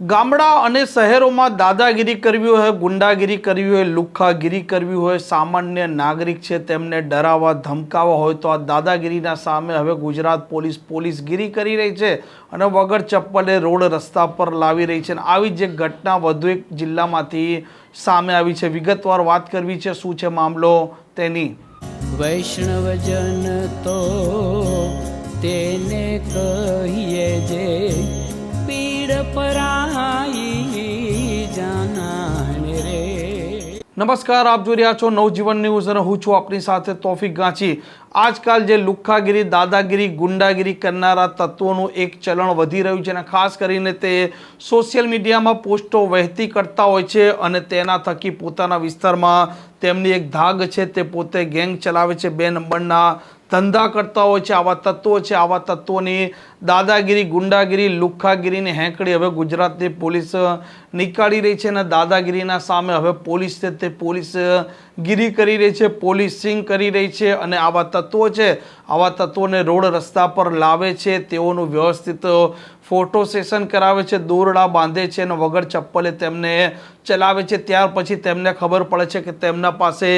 ગામડા અને શહેરોમાં દાદાગીરી કરવી હોય, ગુંડાગીરી કરવી હોય લુખ્ખાગીરી કરવી હોય, સામાન્ય નાગરિક છે તેમને ડરાવવા, ધમકાવવા હોય તો આ દાદાગીરીના સામે હવે ગુજરાત પોલીસ પોલીસગીરી કરી રહી છે અને વગર ચપ્પલે રોડ રસ્તા પર લાવી રહી છે અને આવી જ ઘટના વધુ એક જિલ્લામાંથી સામે આવી છે. વિગતવાર વાત કરવી છે, શું છે મામલો તેની? વૈષ્ણવજન તો તેને કહીએ નમસ્કાર, આપ જોઈ રહ્યા છો નવજીવન ન્યૂઝ અને હું છું આપની સાથે તોફિક ગાંચી. આજકાલ જે લુખ્ખાગીરી, દાદાગીરી, ગુંડાગીરી કરનારા તત્વોનું એક ચલણ વધી રહ્યું છે અને ખાસ કરીને તે સોશિયલ મીડિયામાં પોસ્ટો વહેતી કરતા હોય છે અને તેના થકી પોતાના વિસ્તારમાં તેમની એક ધાગ છે તે પોતે ગેંગ ચલાવે છે બે નંબરના ધંધા કરતા હોય છે, આવા તત્વો છે, આવા તત્વોની દાદાગીરી, ગુંડાગીરી, લુખ્ખાગીરીને હેંકડી હવે ગુજરાતની પોલીસ નીકાળી રહી છે અને દાદાગીરીના સામે હવે પોલીસ છે તે પોલીસ ગીરી કરી રહી છે, પોલીસિંગ કરી રહી છે અને આવા તત્વો છે, આવા તત્વોને રોડ રસ્તા પર લાવે છે, તેઓનું વ્યવસ્થિત ફોટો સેશન કરાવે છે, દોરડા બાંધે છે અને વગર ચપ્પલે તેમને ચલાવે છે. ત્યાર પછી તેમને ખબર પડે છે કે તેમના પાસે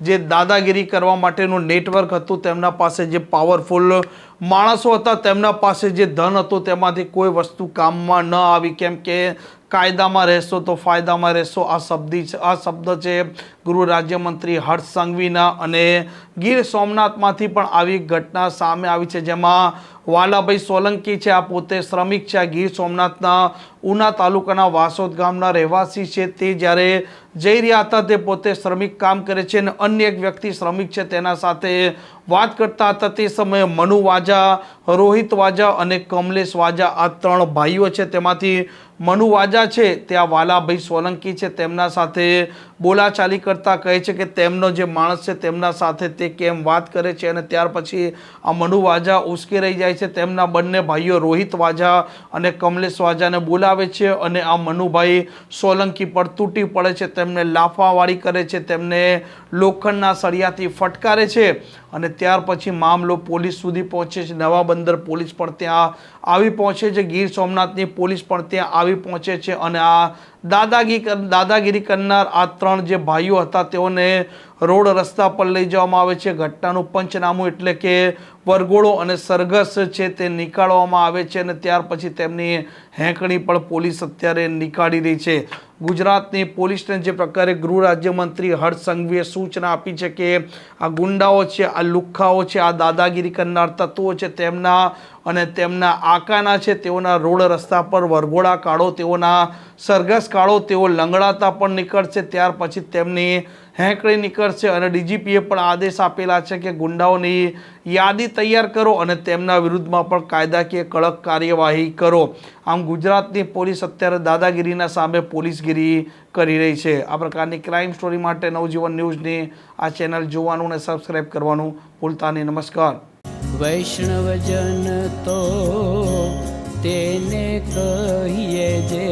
જે દાદાગીરી કરવા માટેનું નેટવર્ક હતું, તેમના પાસે જે પાવરફુલ માણસો હતા, તેમના પાસે જે ધન હતું, તેમાંથી કોઈ વસ્તુ કામમાં ન આવી. કેમ કે કાયદામાં રહેશો તો ફાયદામાં રહેશો. આ શબ્દી આ શબ્દ છે ગૃહ રાજ્યમંત્રી હર્ષ સંઘવીના અને ગીર સોમનાથમાંથી પણ આવી ઘટના સામે આવી છે, જેમાં વાલાભાઈ સોલંકી છે, આ પોતે શ્રમિક છે. આ ગીર સોમનાથના ઉના તાલુકાના વાસોદ ગામના રહેવાસી છે. તે જ્યારે જઈ રહ્યા હતા, તે પોતે શ્રમિક કામ કરે છે અને અન્ય એક વ્યક્તિ શ્રમિક છે. તેના સાથે વાત કરતા હતા. તે સમયે મનુ વાજા, રોહિત વાજા અને કમલેશ વાજા, આ ત્રણ ભાઈઓ છે. તેમાંથી મનુ વાજા છે, ત્યાં વાલાભાઈ સોલંકી છે. તેમના સાથે બોલાચાલી કરતા કહે છે કે તેમનો જે માણસ છે તેમના સાથે તે કેમ વાત કરે છે અને ત્યાર પછી આ મનુ વાજા રહી જાય છે. તેમના બંને ભાઈઓ રોહિત વાજા અને કમલેશ વાજાને બોલાવે છે અને આ મનુભાઈ સોલંકી પર તૂટી પડે છે. તેમને લાફાવાળી કરે છે. તેમને લોખંડના સળિયાથી ફટકારે છે અને ત્યાર પછી મામલો પોલીસ સુધી પહોંચે છે. નવા બંદર પોલીસ પણ ત્યાં આવી પહોંચે છે. ગીર સોમનાથની પોલીસ પણ ત્યાં આવી પહોંચે છે અને આ દાદાગીરી દાદાગીરી કરનાર આ ત્રણ જે ભાઈઓ હતા તેઓને રોડ રસ્તા પર લઈ જવામાં આવે છે. ઘટનાનું પંચનામું એટલે કે વરઘોડો અને સરઘસ છે તે નીકાળવામાં આવે છે અને ત્યાર પછી તેમની હેંકણી પણ પોલીસ અત્યારે નીકાળી રહી છે. ગુજરાતની પોલીસને જે પ્રકારે ગૃહ રાજ્યમંત્રી હર્ષ સંઘવીએ સૂચના આપી છે કે આ ગુંડાઓ છે, આ લુખ્ખાઓ છે, આ દાદાગીરી કરનાર તત્વો છે તેમના અને તેમના આકાના છે તેઓના રોડ રસ્તા પર વરઘોડા કાઢો, તેઓના સરઘસ કાઢો, તેઓ લંગડાતા પણ નીકળશે. ત્યાર પછી તેમની હેંકડી નીકળશે અને ડીજીપીએ પણ આદેશ આપેલા છે કે ગુંડાઓની યાદી તૈયાર કરો અને તેમના વિરુદ્ધમાં પણ કાયદાકીય કડક કાર્યવાહી કરો. આમ ગુજરાતની પોલીસ અત્યારે દાદાગીરીના સામે પોલીસગીરી કરી રહી છે. આ પ્રકારની ક્રાઇમ સ્ટોરી માટે નવજીવન ન્યૂઝની આ ચેનલ જોવાનું અને સબસ્ક્રાઇબ કરવાનું ભૂલતા નહીં. નમસ્કાર. વૈષ્ણવજન તો તેને કહીએ જે